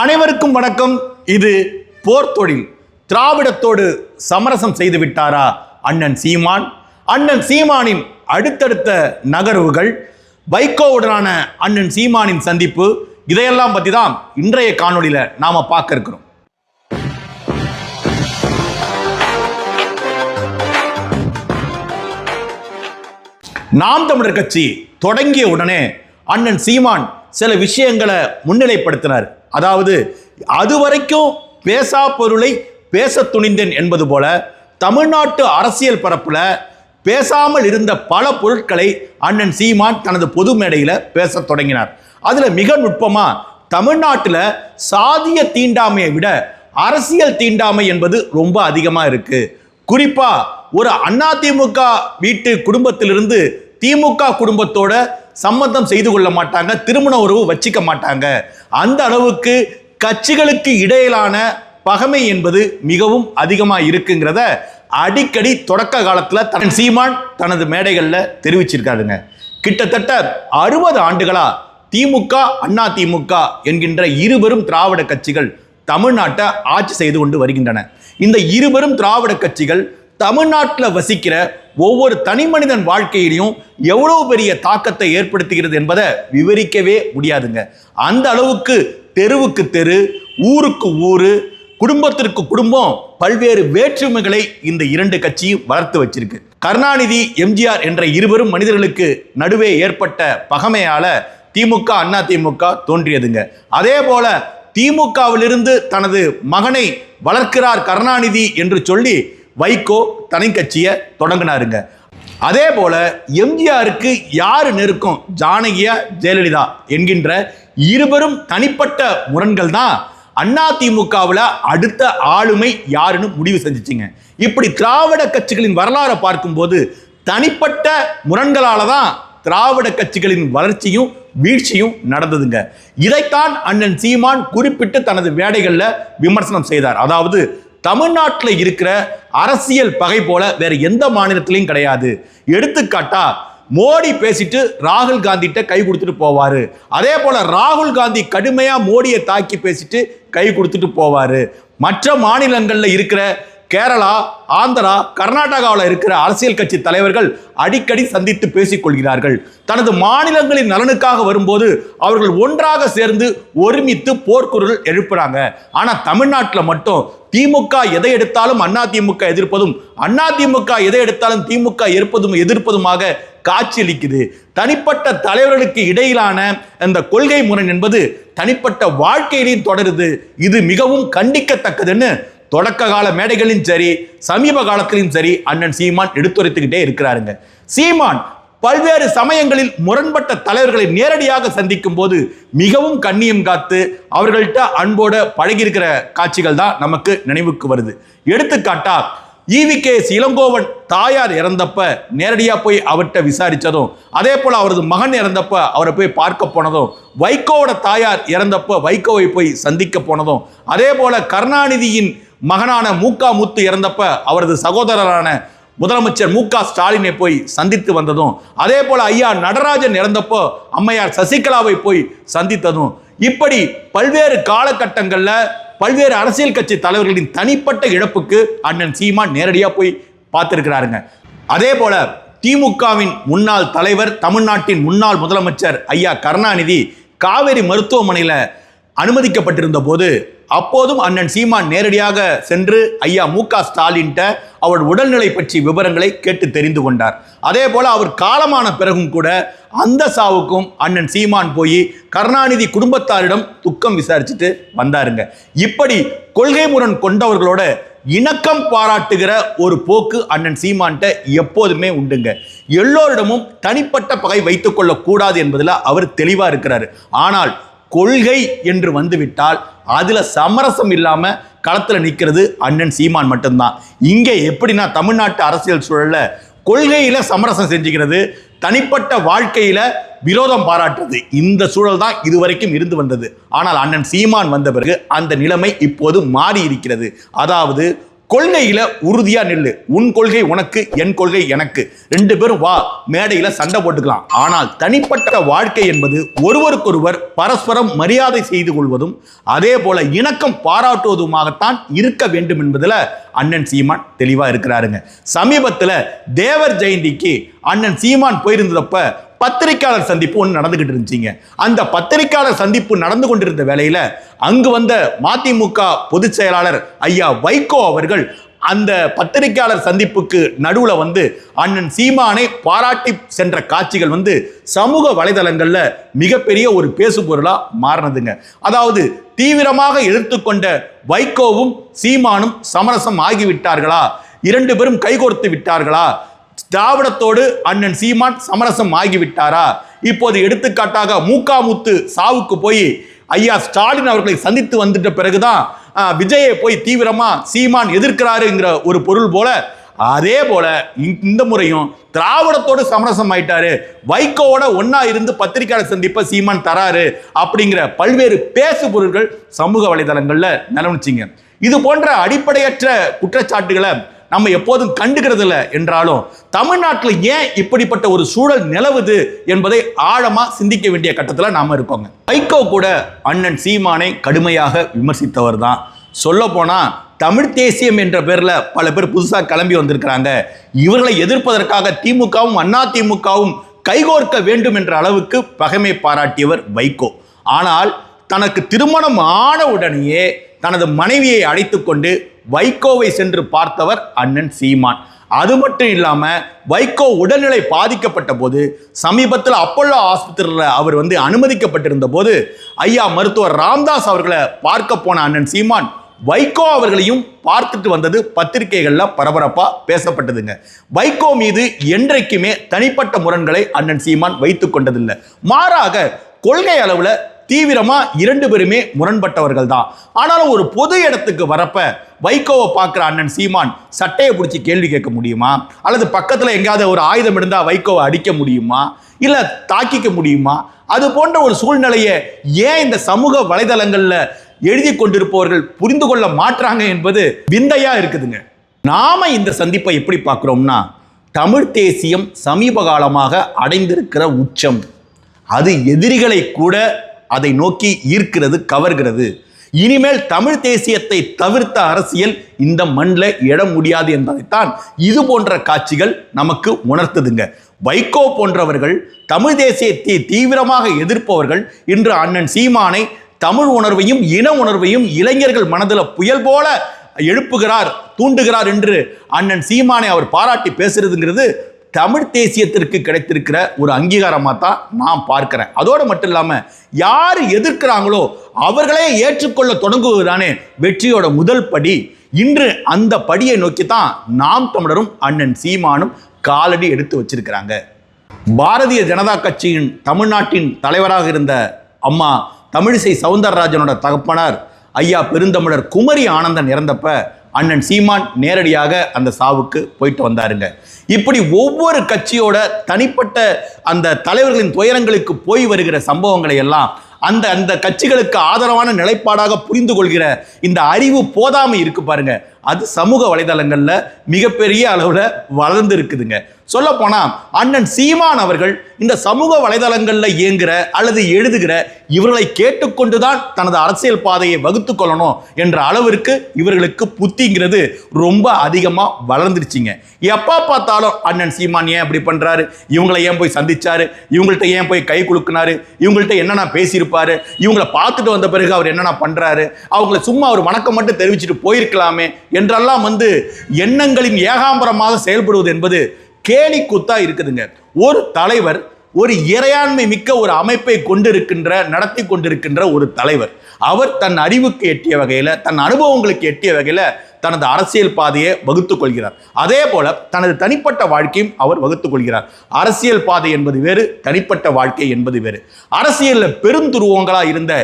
அனைவருக்கும் வணக்கம். இது போர் தொழில். திராவிடத்தோடு சமரசம் செய்து விட்டாரா அண்ணன் சீமான்? அண்ணன் சீமானின் அடுத்தடுத்த நகர்வுகள் வைகோவுடனான அண்ணன் சீமானின் சந்திப்பு இதையெல்லாம் பற்றி தான் இன்றைய காணொலியில் நாம் பார்க்க இருக்கிறோம். நாம் தமிழர் கட்சி தொடங்கிய உடனே அண்ணன் சீமான் சில விஷயங்களை முன்னிலைப்படுத்தினார். அதாவது அதுவரைக்கும் பேசா பொருளை பேச துணிந்தேன் என்பது போல தமிழ்நாட்டு அரசியல் பரப்பில் பேசாமல் இருந்த பல பொருட்களை அண்ணன் சீமான் தனது பொது மேடையில் பேசத் தொடங்கினார். அதில் மிக நுட்பமாக தமிழ்நாட்டில் சாதிய தீண்டாமையை விட அரசியல் தீண்டாமை என்பது ரொம்ப அதிகமாக இருக்குது குறிப்பாக ஒரு அதிமுக வீட்டு குடும்பத்திலிருந்து திமுக குடும்பத்தோட சம்மந்தம் செய்து கொள்ள மாட்டாங்க திருமண உறவு வச்சிக்க மாட்டாங்க. அந்த அளவுக்கு கட்சிகளுக்கு இடையிலான பகமை என்பது மிகவும் அதிகமாக இருக்குங்கிறத அடிக்கடி தொடக்க காலத்தில் தன் சீமான் தனது மேடைகளில் தெரிவிச்சிருக்காருங்க. கிட்டத்தட்ட அறுபது ஆண்டுகளா திமுக அண்ணா திமுக என்கின்ற இருபெரும் திராவிட கட்சிகள் தமிழ்நாட்டை ஆட்சி செய்து கொண்டு வருகின்றன. இந்த இருபெரும் திராவிட கட்சிகள் தமிழ்நாட்டில் வசிக்கிற ஒவ்வொரு தனி மனிதன் வாழ்க்கையிலையும் எவ்வளோ பெரிய தாக்கத்தை ஏற்படுத்துகிறது என்பதை விவரிக்கவே முடியாதுங்க. அந்த அளவுக்கு தெருவுக்கு தெரு ஊருக்கு ஊர் குடும்பத்திற்கு குடும்பம் பல்வேறு வேற்றுமைகளை இந்த இரண்டு கட்சியும் வளர்த்து வச்சிருக்கு. கருணாநிதி எம்ஜிஆர் என்ற இருவரும் மனிதர்களுக்கு நடுவே ஏற்பட்ட பகமையால திமுக அண்ணா திமுக தோன்றியதுங்க. அதே போல திமுகவிலிருந்து தனது மகனை வளர்க்கிறார் கருணாநிதி என்று சொல்லி வைகோ தனி கட்சியை தொடங்கினாருங்க. அதே போல எம்ஜிஆருக்கு யாரு நெருக்கம்? ஜானகியா ஜெயலலிதா என்கின்ற இருவரும் தனிப்பட்ட முரண்கள் தான் அண்ணா திமுகவில் அடுத்த ஆளுமை யாருன்னு முடிவு செஞ்சுச்சுங்க. இப்படி திராவிட கட்சிகளின் வரலாறை பார்க்கும்போது தனிப்பட்ட முரண்களால தான் திராவிட கட்சிகளின் வளர்ச்சியும் வீழ்ச்சியும் நடந்ததுங்க. இதைத்தான் அண்ணன் சீமான் குறிப்பிட்டு தனது வேடைகளில் விமர்சனம் செய்தார். அதாவது தமிழ்நாட்டில் இருக்கிற அரசியல் பகை போல வேற எந்த மாநிலத்திலையும் கிடையாது. எடுத்துக்காட்டா மோடி பேசிட்டு ராகுல் காந்திட்ட கை கொடுத்துட்டு போவாரு. அதே போல ராகுல் காந்தி கடுமையா மோடியை தாக்கி பேசிட்டு கை கொடுத்துட்டு போவாரு. மற்ற மாநிலங்களில் இருக்கிற கேரளா ஆந்திரா கர்நாடகாவில் இருக்கிற அரசியல் கட்சி தலைவர்கள் அடிக்கடி சந்தித்து பேசிக்கொள்கிறார்கள். தனது மாநிலங்களின் நலனுக்காக வரும்போது அவர்கள் ஒன்றாக சேர்ந்து ஒருமித்து போர்க்குரல் எழுப்புறாங்க. ஆனால் தமிழ்நாட்டில் மட்டும் திமுக எதை எடுத்தாலும் அண்ணா திமுக எதிர்ப்பதும் அண்ணா திமுக எதை எடுத்தாலும் திமுக எதிர்ப்பதும் எதிர்ப்பதுமாக காட்சியளிக்குது. தனிப்பட்ட தலைவர்களுக்கு இடையிலான அந்த கொள்கை முரண் என்பது தனிப்பட்ட வாழ்க்கையிலையும் தொடருது. இது மிகவும் கண்டிக்கத்தக்கதுன்னு தொடக்க கால மேடைகளிலும் சரி சமீப காலத்திலும் சரி அண்ணன் சீமான் எடுத்துரைத்துக்கிட்டே இருக்கிறாருங்க. சீமான் பல்வேறு சமயங்களில் முரண்பட்ட தலைவர்களை நேரடியாக சந்திக்கும் போது மிகவும் கண்ணியம் காத்து அவர்கள்ட்ட அன்போட பழகியிருக்கிற காட்சிகள் தான் நமக்கு நினைவுக்கு வருது. எடுத்துக்காட்டா ஈவி இளங்கோவன் தாயார் இறந்தப்ப நேரடியாக போய் அவர்கிட்ட விசாரித்ததும் அதே போல் அவரது மகன் இறந்தப்ப அவரை போய் பார்க்க போனதும் வைகோவோட தாயார் இறந்தப்ப வைகோவை போய் சந்திக்க போனதும் அதே போல் கருணாநிதியின் மகனான மூக்கா முத்து இறந்தப்ப அவரது சகோதரரான முதலமைச்சர் மு க ஸ்டாலினை போய் சந்தித்து வந்ததும் அதே போல ஐயா நடராஜன் இறந்தப்போ அம்மையார் சசிகலாவை போய் சந்தித்ததும். இப்படி பல்வேறு காலகட்டங்களில் பல்வேறு அரசியல் கட்சி தலைவர்களின் தனிப்பட்ட இழப்புக்கு அண்ணன் சீமான் நேரடியாக போய் பார்த்துருக்கிறாருங்க. அதே போல திமுகவின் முன்னாள் தலைவர் தமிழ்நாட்டின் முன்னாள் முதலமைச்சர் ஐயா கருணாநிதி காவேரி மருத்துவமனையில் அனுமதிக்கப்பட்டிருந்த போது அப்போதும் அண்ணன் சீமான் நேரடியாக சென்று ஐயா மு க ஸ்டாலின்ட்ட அவர் உடல்நிலை பற்றி விவரங்களை கேட்டு தெரிந்து கொண்டார். அதே போல அவர் காலமான பிறகும் கூட அந்த சாவுக்கும் அண்ணன் சீமான் போய் கருணாநிதி குடும்பத்தாரிடம் துக்கம் விசாரிச்சுட்டு வந்தாருங்க. இப்படி கொள்கை முரண் கொண்டவர்களோட இணக்கம் பாராட்டுகிற ஒரு போக்கு அண்ணன் சீமான்ட்ட எப்போதுமே உண்டுங்க. எல்லோரிடமும் தனிப்பட்ட பகை வைத்துக்கொள்ளக்கூடாது என்பதில் அவர் தெளிவாக இருக்கிறாரு. ஆனால் கொள்கை என்று வந்துவிட்டால் அதில் சமரசம் இல்லாமல் களத்தில் நிற்கிறது அண்ணன் சீமான் மட்டும்தான். இங்கே எப்படின்னா தமிழ்நாட்டு அரசியல் சூழலில் கொள்கையில் சமரசம் செஞ்சுக்கிறது தனிப்பட்ட வாழ்க்கையில் விரோதம் பாராட்டுறது. இந்த சூழல் தான் இதுவரைக்கும் இருந்து வந்தது. ஆனால் அண்ணன் சீமான் வந்த பிறகு அந்த நிலைமை இப்போது மாறி இருக்கிறது அதாவது கொள்கையில உறுதியா நில்லு. உன் கொள்கை உனக்கு என் கொள்கை எனக்கு. ரெண்டு பேரும் வா மேடையில சண்டை போட்டுக்கலாம். ஆனால் தனிப்பட்ட வாழ்க்கை என்பது ஒருவருக்கொருவர் பரஸ்பரம் மரியாதை செய்து கொள்வதும் அதே போல இணக்கம் பாராட்டுவதுமாகத்தான் இருக்க வேண்டும் என்பதுல அண்ணன் சீமான் தெளிவா இருக்கிறாருங்க. சமீபத்துல தேவர் ஜெயந்திக்கு அண்ணன் சீமான் போயிருந்தப்ப பத்திரிக்கையாளர் சந்திப்பு ஒன்று நடந்துகிட்டு இருந்துச்சிங்க. அந்த பத்திரிக்கையாளர் சந்திப்பு நடந்து கொண்டிருந்த வேலையில் அங்கு வந்த மதிமுக பொதுச் செயலாளர் ஐயா வைகோ அவர்கள் அந்த பத்திரிக்கையாளர் சந்திப்புக்கு நடுவில் வந்து அண்ணன் சீமானை பாராட்டி சென்ற காட்சிகள் வந்து சமூக வலைதளங்களில் மிகப்பெரிய ஒரு பேசு மாறினதுங்க. அதாவது தீவிரமாக எதிர்த்துக்கொண்ட வைகோவும் சீமானும் சமரசம் ஆகிவிட்டார்களா? இரண்டு பேரும் கைகோர்த்து விட்டார்களா? திராவிடத்தோடு அண்ணன் சீமான் சமரசம் ஆகிவிட்டாரா? இப்போது எடுத்துக்காட்டாக மூக்காமுத்து சாவுக்கு போய் ஐயா ஸ்டாலின் அவர்களை சந்தித்து வந்துட்ட பிறகுதான் விஜயை போய் தீவிரமா சீமான் எதிர்க்கிறாருங்கிற ஒரு பொருள் போல அதே போல இந்த- இந்த முறையும் திராவிடத்தோடு சமரசம் ஆயிட்டாரு. வைகோவோட ஒன்னா இருந்து பத்திரிகையாளர் சந்திப்பை சீமான் தராரு அப்படிங்கிற பல்வேறு பேசு பொருள்கள் சமூக வலைதளங்கள்ல நிலவுச்சிங்க. இது போன்ற அடிப்படையற்ற குற்றச்சாட்டுகளை நம்ம எப்போதும் கண்டுக்கிறது இல்லை என்றாலும் தமிழ்நாட்டில் ஏன் இப்படிப்பட்ட ஒரு சூழல் நிலவுது என்பதை ஆழமாக சிந்திக்க வேண்டிய கட்டத்தில் நாம் இருக்கோங்க. வைகோ கூட அண்ணன் சீமானை கடுமையாக விமர்சித்தவர் தான். சொல்ல தமிழ் தேசியம் என்ற பேரில் பல பேர் புதுசாக கிளம்பி வந்திருக்கிறாங்க. இவர்களை எதிர்ப்பதற்காக திமுகவும் அண்ணா திமுகவும் கைகோர்க்க வேண்டும் என்ற அளவுக்கு பகைமை பாராட்டியவர் வைகோ. ஆனால் தனக்கு திருமணம் ஆன உடனேயே தனது மனைவியை அழைத்து கொண்டு வைகோவை சென்று பார்த்தவர் அண்ணன் சீமான். அது மட்டும் இல்லாமல் வைகோ உடல்நிலை பாதிக்கப்பட்ட போது சமீபத்தில் அப்பல்லோ ஆஸ்பத்திரியில் அவர் வந்து அனுமதிக்கப்பட்டிருந்த போது ஐயா மருத்துவர் ராம்தாஸ் அவர்களை பார்க்க போன அண்ணன் சீமான் வைகோ அவர்களையும் பார்த்துட்டு வந்தது பத்திரிகைகளில் பரபரப்பாக பேசப்பட்டதுங்க. வைகோ மீது என்றைக்குமே தனிப்பட்ட முரண்களை அண்ணன் சீமான் வைத்து கொண்டதில்லை. மாறாக கொள்கை அளவில் தீவிரமாக இரண்டு பேருமே முரண்பட்டவர்கள் தான் ஆனாலும் ஒரு பொது இடத்துக்கு வரப்ப வைகோவை பார்க்குற அண்ணன் சீமான் சட்டையை பிடிச்சி கேள்வி கேட்க முடியுமா? அல்லது பக்கத்தில் எங்கேயாவது ஒரு ஆயுதம் இருந்தால் வைகோவை அடிக்க முடியுமா? இல்லை தாக்கிக்க முடியுமா? அது போன்ற ஒரு சூழ்நிலையை ஏன் இந்த சமூக வலைதளங்களில் எழுதி கொண்டிருப்பவர்கள் புரிந்து கொள்ள மாற்றாங்க என்பது விந்தையாக இருக்குதுங்க. நாம இந்த சந்திப்பை எப்படி பார்க்குறோம்னா தமிழ் தேசியம் சமீப காலமாக அடைந்திருக்கிற உச்சம். அது எதிரிகளை கூட அதை நோக்கி ஈர்க்கிறது கவர்கிறது. இனிமேல் தமிழ் தேசியத்தை தவிர்த்த அரசியல் இந்த மண்ணில் எழ முடியாது என்பதைத்தான் இது போன்ற காட்சிகள் நமக்கு உணர்த்துதுங்க. வைகோ போன்றவர்கள் தமிழ் தேசியத்தை தீவிரமாக எதிர்ப்பவர்கள் இன்று அண்ணன் சீமானை தமிழ் உணர்வையும் இன உணர்வையும் இளைஞர்கள் மனதில் புயல் போல எழுப்புகிறார் தூண்டுகிறார் என்று அண்ணன் சீமானை அவர் பாராட்டி பேசுறதுங்கிறது தமிழ் தேசியத்திற்கு கிடைத்திருக்கிற ஒரு அங்கீகாரமாக தான் நான் பார்க்கிறேன். அதோடு மட்டும் இல்லாமல் யார் எதிர்க்கிறாங்களோ அவர்களே ஏற்றுக்கொள்ள தொடங்குவதுதானே வெற்றியோட முதல் படி. இன்று அந்த படியை நோக்கி தான் நாம் தமிழரும் அண்ணன் சீமானும் காலடி எடுத்து வச்சிருக்கிறாங்க. பாரதிய ஜனதா கட்சியின் தமிழ்நாட்டின் தலைவராக இருந்த அம்மா தமிழிசை சவுந்தரராஜனோட தகப்பனார் ஐயா பெருந்தமிழர் குமரி ஆனந்தன் இறந்தப்ப அண்ணன் சீமான் நேரடியாக அந்த சாவுக்கு போயிட்டு வந்தாருங்க. இப்படி ஒவ்வொரு கட்சியோட தனிப்பட்ட அந்த தலைவர்களின் துயரங்களுக்கு போய் வருகிற சம்பவங்களை எல்லாம் அந்த அந்த கட்சிகளுக்கு ஆதரவான நிலைப்பாடாக புரிந்து கொள்கிற இந்த அறிவு போதாமை இருக்கு பாருங்க. அது சமூக வலைதளங்களில் மிகப்பெரிய அளவில் வளர்ந்து இருக்குதுங்க சொல்ல போனால் அண்ணன் சீமான் அவர்கள் இந்த சமூக வலைதளங்களில் இயங்குகிற அல்லது எழுதுகிற இவர்களை கேட்டுக்கொண்டுதான் தனது அரசியல் பாதையை வகுத்து கொள்ளணும் என்ற அளவிற்கு இவர்களுக்கு புத்திங்கிறது ரொம்ப அதிகமாக வளர்ந்துருச்சுங்க. எப்போ பார்த்தாலும் அண்ணன் சீமான் ஏன் இப்படி பண்ணுறாரு இவங்களை ஏன் போய் சந்திச்சாரு? இவங்கள்ட்ட ஏன் போய் கை குலுக்குனாரு? இவங்கள்ட்ட என்னென்ன பேசியிருப்பாரு? இவங்களை பார்த்துட்டு வந்த பிறகு அவர் என்னென்ன பண்ணுறாரு அவங்கள சும்மா ஒரு வணக்கம் மட்டும் தெரிவிச்சுட்டு போயிருக்கலாமே என்றெல்லாம் வந்து எண்ணங்களின் ஏகாம்பரமாக செயல்படுவது என்பது கேலி கூத்தா இருக்குதுங்க. ஒரு தலைவர் ஒரு இறையாண்மை மிக்க ஒரு அமைப்பை கொண்டிருக்கின்ற நடத்தி கொண்டிருக்கின்ற ஒரு தலைவர். அவர் தன் அறிவுக்கு எட்டிய வகையில் தன் அனுபவங்களுக்கு எட்டிய வகையில் தனது அரசியல் பாதையை வகுத்து கொள்கிறார். அதே போல தனது தனிப்பட்ட வாழ்க்கையும் அவர் வகுத்து கொள்கிறார். அரசியல் பாதை என்பது வேறு தனிப்பட்ட வாழ்க்கை என்பது வேறு. அரசியலில் பெருந்துருவங்களாக இருந்த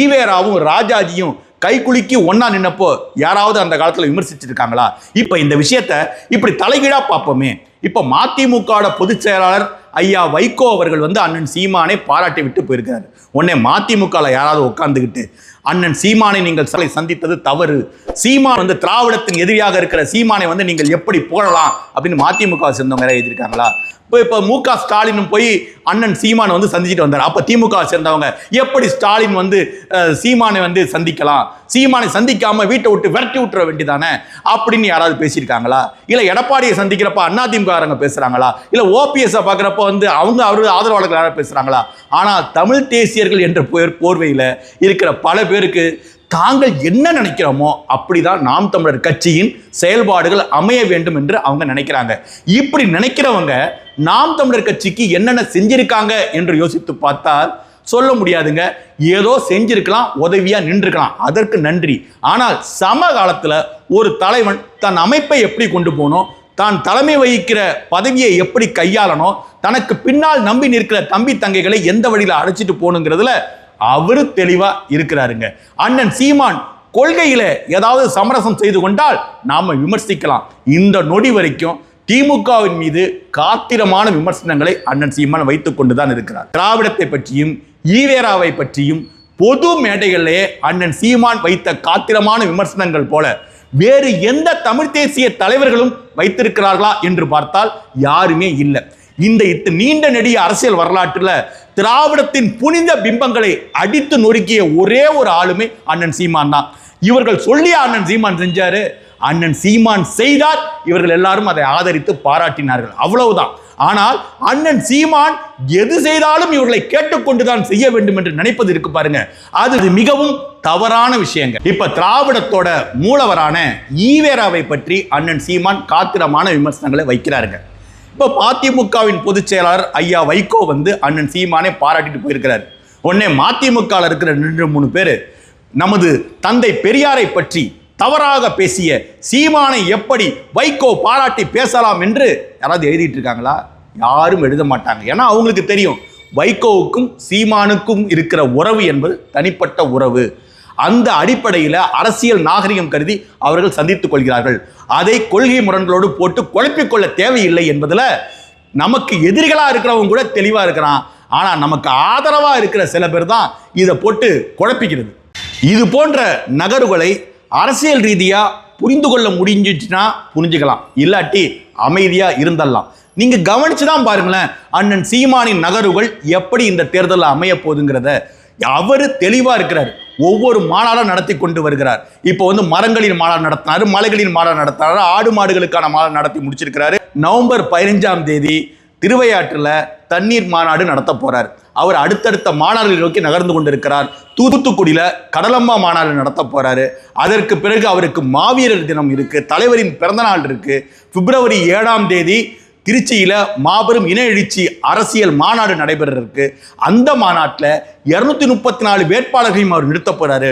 ஈவேராவும் ராஜாஜியும் கைக்குலுக்கி ஒன்னா நின்னப்போ யாராவது அந்த காலத்தில் விமர்சிச்சிருக்காங்களா? இப்போ இந்த விஷயத்த இப்படி தலைகீழாக பார்ப்போமே. இப்போ மதிமுக பொதுச் செயலாளர் ஐயா வைகோ அவர்கள் வந்து அண்ணன் சீமானை பாராட்டி விட்டு போயிருக்காரு. உடனே மதிமுகவில் யாராவது உட்காந்துக்கிட்டு அண்ணன் சீமானை நீங்கள் சிலை சந்தித்தது தவறு. சீமான் வந்து திராவிடத்தின் எதிரியாக இருக்கிற சீமானை வந்து நீங்கள் எப்படி புகழலாம் அப்படின்னு மதிமுக சேர்ந்தவங்க யாராவது எழுதியிருக்காங்களா? இப்போ இப்போ மு க ஸ்டாலினும் போய் அண்ணன் சீமானை வந்து சந்திச்சுட்டு வந்தார்? அப்போ திமுக சேர்ந்தவங்க எப்படி ஸ்டாலின் வந்து சீமானை வந்து சந்திக்கலாம்? சீமானை சந்திக்காமல் வீட்டை விட்டு விரட்டி விட்டுற வேண்டியதானே? அப்படின்னு யாராவது பேசியிருக்காங்களா? இல்லை எடப்பாடியை சந்திக்கிறப்ப அதிமுககாரங்க பேசுகிறாங்களா இல்லை ஓபிஎஸ்ஸை பார்க்குறப்ப வந்து அவங்க அவரு ஆதரவாளர்கள் யாராவது பேசுறாங்களா? ஆனால் தமிழ் தேசியர்கள் என்ற போர் போர்வையில் இருக்கிற பல பேருக்கு தாங்கள் என்ன நினைக்கிறோமோ அப்படிதான் நாம் தமிழர் கட்சியின் செயல்பாடுகள் அமைய வேண்டும் என்று அவங்க நினைக்கிறாங்க. இப்படி நினைக்கிறவங்க நாம் தமிழர் கட்சிக்கு என்னென்ன செஞ்சிருக்காங்க என்று யோசித்து பார்த்தால் சொல்ல முடியாதுங்க. ஏதோ செஞ்சிருக்கலாம் உதவியா நின்றுக்கலாம் அதற்கு நன்றி. ஆனால் சம காலத்துல ஒரு தலைவன் தன் அமைப்பை எப்படி கொண்டு போகணும் தான் தலைமை வகிக்கிற பதவியை எப்படி கையாளணும் தனக்கு பின்னால் நம்பி நிற்கிற தம்பி தங்கைகளை எந்த வழியில் அழைச்சிட்டு போகணுங்கிறதுல அவரு தெளிவா இருக்கிறாருங்க. அண்ணன் சீமான் கொள்கையில ஏதாவது சமரசம் செய்து கொண்டால் நாம விமர்சிக்கலாம். இந்த நொடி வரைக்கும் திமுகவின் மீது காத்திரமான விமர்சனங்களை அண்ணன் சீமான் வைத்துக் கொண்டுதான் இருக்கிறார். திராவிடத்தை பற்றியும் ஈவேராவை பற்றியும் பொது மேடைகளிலே அண்ணன் சீமான் வைத்த காத்திரமான விமர்சனங்கள் போல வேறு எந்த தமிழ் தேசிய தலைவர்களும் வைத்திருக்கிறார்களா என்று பார்த்தால் யாருமே இல்லை. இந்த இத்து நீண்ட நெடிய அரசியல் வரலாற்றுல திராவிடத்தின் புனித பிம்பங்களை அடித்து நொறுக்கிய ஒரே ஒரு ஆளுமே அண்ணன் சீமான் தான். இவர்கள் சொல்லி அண்ணன் சீமான் செஞ்சாரு. அண்ணன் சீமான் செய்தார் இவர்கள் எல்லாரும் அதை ஆதரித்து பாராட்டினார்கள். அவ்வளவுதான். ஆனால் அண்ணன் சீமான் எது செய்தாலும் இவர்களை கேட்டுக்கொண்டுதான் செய்ய வேண்டும் என்று நினைப்பது இருக்கு பாருங்க. அது மிகவும் தவறான விஷயங்க இப்ப திராவிடத்தோட மூலவரான ஈவேராவை பற்றி அண்ணன் சீமான் காத்திரமான விமர்சனங்களை வைக்கிறாருங்க இப்போ மதிமுகவின் பொதுச் செயலாளர் ஐயா வைகோ வந்து அண்ணன் சீமானே பாராட்டிட்டு போயிருக்கிறார். உடனே மதிமுகவில் இருக்கிற ரெண்டு மூணு பேர் நமது தந்தை பெரியாரை பற்றி தவறாக பேசிய சீமானை எப்படி வைகோ பாராட்டி பேசலாம் என்று யாராவது எழுதிட்டு இருக்காங்களா? யாரும் எழுத மாட்டாங்க. ஏன்னா அவங்களுக்கு தெரியும் வைகோவுக்கும் சீமானுக்கும் இருக்கிற உறவு என்பது தனிப்பட்ட உறவு. அந்த அடிப்படையில் அரசியல் நாகரிகம் கருதி அவர்கள் சந்தித்துக் கொள்கிறார்கள். அதை கொள்கை முரண்களோடு போட்டு குழப்பிக்கொள்ள தேவையில்லை என்பதில் நமக்கு எதிரிகளாக இருக்கிறவங்க கூட தெளிவாக இருக்கிறான். ஆனால் நமக்கு ஆதரவாக இருக்கிற சில பேர் தான் இதை போட்டு குழப்பிக்கிறது. இது போன்ற நகர்வுகளை அரசியல் ரீதியாக புரிந்து கொள்ள முடிஞ்சிச்சுன்னா புரிஞ்சுக்கலாம். இல்லாட்டி அமைதியாக இருந்தடலாம் நீங்கள் கவனிச்சு தான் பாருங்களேன் அண்ணன் சீமானின் நகர்வுகள் எப்படி இந்த தேர்தலில் அமைய போகுதுங்கிறத. அவர் தெளிவாக இருக்கிறார். ஒவ்வொரு மாநாடாக நடத்தி கொண்டு வருகிறார். இப்போ வந்து மரங்களின் மாநாடு நடத்தினாரு மலைகளின் மாநாடு நடத்தினாரு ஆடு மாடுகளுக்கான மாநாடு நடத்தி முடிச்சிருக்கிறாரு. நவம்பர் பதினைஞ்சாம் தேதி திருவையாற்றில் தண்ணீர் மாநாடு நடத்த போறார். அவர் அடுத்தடுத்த மாநாடுகளை நோக்கி நகர்ந்து கொண்டிருக்கிறார். தூத்துக்குடியில் கடலம்மா மாநாடு நடத்த போறாரு. அதற்கு பிறகு அவருக்கு மாவீரர் தினம் இருக்கு தலைவரின் பிறந்தநாள் இருக்கு. பிப்ரவரி ஏழாம் தேதி திருச்சியில் மாபெரும் இன எழுச்சி அரசியல் மாநாடு நடைபெற இருக்கு அந்த மாநாட்டில் இருநூத்தி முப்பத்தி நாலு வேட்பாளர்களையும் அவர் நிறுத்த போறாரு.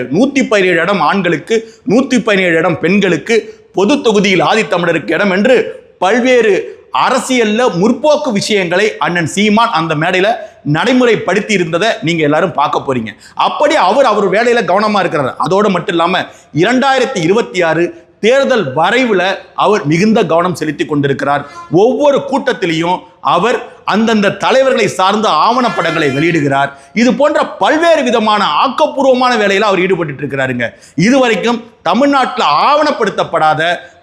பதினேழு இடம் ஆண்களுக்கு நூற்றி பதினேழு இடம் பெண்களுக்கு பொது தொகுதியில் ஆதித்தமிழருக்கு இடம் என்று பல்வேறு அரசியலில் முற்போக்கு விஷயங்களை அண்ணன் சீமான் அந்த மேடையில் நடைமுறைப்படுத்தி இருந்ததை நீங்கள் எல்லாரும் பார்க்க போறீங்க. அப்படி அவர் அவர் வேலையில் கவனமாக இருக்கிறார். அதோடு மட்டும் இல்லாமல் இரண்டாயிரத்தி இருபத்தி ஆறு தேர்தல் வரைவில் அவர் மிகுந்த கவனம் செலுத்தி கொண்டிருக்கிறார். ஒவ்வொரு கூட்டத்திலையும் அவர் அந்தந்த தலைவர்களை சார்ந்த ஆவணப்படங்களை வெளியிடுகிறார். இது போன்ற பல்வேறு விதமான ஆக்கப்பூர்வமான வேலையில் அவர் ஈடுபட்டு இருக்கிறாருங்க. இதுவரைக்கும் தமிழ்நாட்டில் ஆவணப்படுத்தப்படாத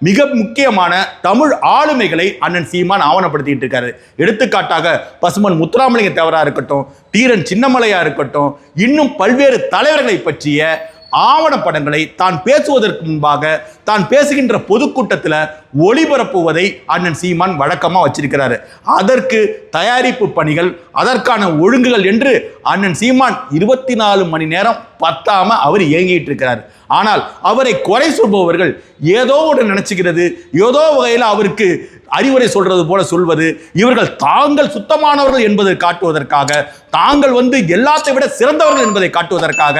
மிக முக்கியமான தமிழ் ஆளுமைகளை அண்ணன் சீமான் ஆவணப்படுத்திட்டு இருக்காரு. எடுத்துக்காட்டாக பசுமன் முத்துராமலிங்க தேவரா இருக்கட்டும் தீரன் சின்னமலையா இருக்கட்டும் இன்னும் பல்வேறு தலைவர்களை பற்றிய ஆவணப்படங்களை தான் பேசுவதற்கு முன்பாக தான் பேசுகின்ற பொதுக்கூட்டத்தில் ஒளிபரப்புவதை அண்ணன் சீமான் வழக்கமாக வச்சிருக்கிறாரு. அதற்கு தயாரிப்பு பணிகள் அதற்கான ஒழுங்குகள் என்று அண்ணன் சீமான் இருபத்தி நாலு மணி நேரம் பத்தாம அவர் இயங்கிட்டு இருக்கிறார். ஆனால் அவரை குறை சொல்பவர்கள் ஏதோ ஒன்று நினைச்சுக்கிறது ஏதோ வகையில் அவருக்கு அறிவுரை சொல்றது போல சொல்வது இவர்கள் தாங்கள் சுத்தமானவர்கள் என்பதை காட்டுவதற்காக தாங்கள் வந்து எல்லாத்தை விட சிறந்தவர்கள் என்பதை காட்டுவதற்காக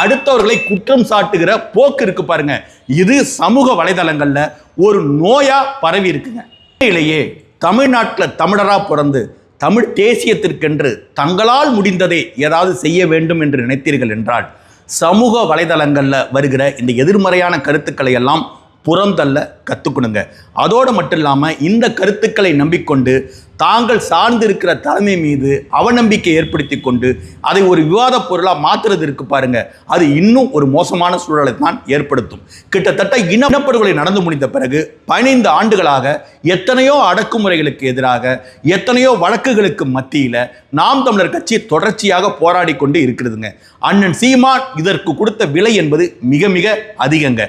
அடுத்தவர்களை குற்றம் சாட்டுகிற போக்கு இருக்கு பாருங்க. இது சமூக வலைதளங்கள்ல ஒரு நோயா பரவி இருக்குங்க. இல்லையே தமிழ்நாட்டில் தமிழரா பிறந்து தமிழ் தேசியத்திற்கென்று தங்களால் முடிந்ததை ஏதாவது செய்ய வேண்டும் என்று நினைத்தீர்கள் என்றால் சமூக வலைதளங்களில் வருகிற இந்த எதிர்மறையான கருத்துக்களை எல்லாம் புறந்தள்ள கற்றுக்கணுங்க அதோடு மட்டும் இல்லாமல் இந்த கருத்துக்களை நம்பிக்கொண்டு தாங்கள் சார்ந்திருக்கிற தலைமை மீது அவநம்பிக்கை ஏற்படுத்தி கொண்டு அதை ஒரு விவாத பொருளாக மாற்றுறது இருக்கு பாருங்க. அது இன்னும் ஒரு மோசமான சூழலை தான் ஏற்படுத்தும். கிட்டத்தட்ட இனப்படுகொலை நடந்து முடிந்த பிறகு பதினைந்து ஆண்டுகளாக எத்தனையோ அடக்குமுறைகளுக்கு எதிராக எத்தனையோ வழக்குகளுக்கு மத்தியில் நாம் தமிழர் கட்சி தொடர்ச்சியாக போராடி கொண்டு இருக்கிறதுங்க. அண்ணன் சீமான் இதற்கு கொடுத்த விலை என்பது மிக மிக அதிகங்க.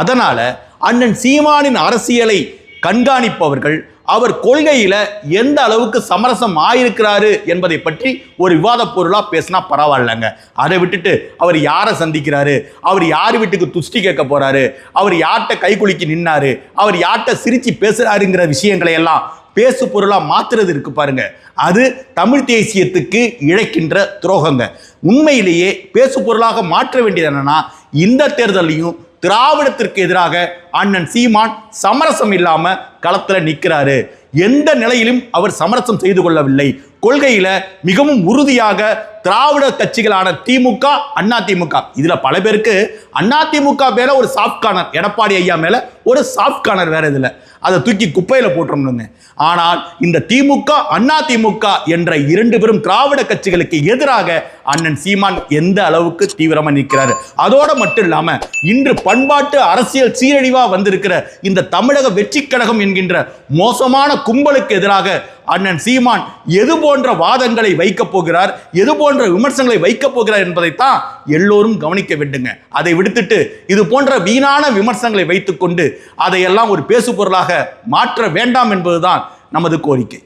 அதனால அண்ணன் சீமானின் அரசியலை கண்காணிப்பவர்கள் அவர் கொள்கையில எந்த அளவுக்கு சமரசம் ஆயிருக்கிறாரு என்பதை பற்றி ஒரு விவாத பொருளா பேசினா பரவாயில்லைங்க. அதை விட்டுட்டு அவர் யாரை சந்திக்கிறாரு? அவர் யார் வீட்டுக்கு துஷ்டி கேட்க போறாரு? அவர் யார்கிட்ட கை குலுக்கி நின்னாரு? அவர் யார்கிட்ட சிரிச்சு பேசுறாருங்கிற விஷயங்களை எல்லாம் பேசு பொருளா மாத்துறது இருக்கு பாருங்க. அது தமிழ் தேசியத்துக்கு இழைக்கின்ற துரோகங்க. உண்மையிலேயே பேசு பொருளாக மாற்ற வேண்டியது என்னன்னா இந்த தேர்தலையும் திராவிடத்திற்கு எதிராக அண்ணன் சீமான் சமரசம் இல்லாம களத்துல நிற்கிறாரு எந்த நிலையிலும் அவர் சமரசம் செய்து கொள்ளவில்லை. கொள்கையில மிகவும் உறுதியாக திராவிட கட்சிகளான திமுக அண்ணா திமுக. இதுல பல பேருக்கு அண்ணா திமுக மேல ஒரு சாஃப்ட் கார்னர் எடப்பாடி ஐயா மேல ஒரு சாஃப்ட் கார்னர் வேற இதுல. அதை தூக்கி குப்பையில போட்டுருங்க ஆனால் இந்த திமுக அண்ணா திமுக என்ற இரண்டு பெரும் திராவிட கட்சிகளுக்கு எதிராக அண்ணன் சீமான் எந்த அளவுக்கு தீவிரமா நிற்கிறாரு? அதோட மட்டும் இல்லாம இன்று பண்பாட்டு அரசியல் சீரழிவா வந்திருக்கிற இந்த தமிழக வெற்றி கழகம் என்கின்ற மோசமான கும்பலுக்கு எதிராக அண்ணன் சீமான் எது போன்ற வாதங்களை வைக்கப் போகிறார்? எது போன்ற விமர்சனங்களை வைக்கப் போகிறார் என்பதைத்தான் எல்லோரும் கவனிக்க வேண்டுங்க. அதை விடுத்துட்டு இது போன்ற வீணான விமர்சனங்களை வைத்துக்கொண்டு அதையெல்லாம் ஒரு பேசு பொருளாக மாற்ற வேண்டாம் என்பதுதான் நமது கோரிக்கை.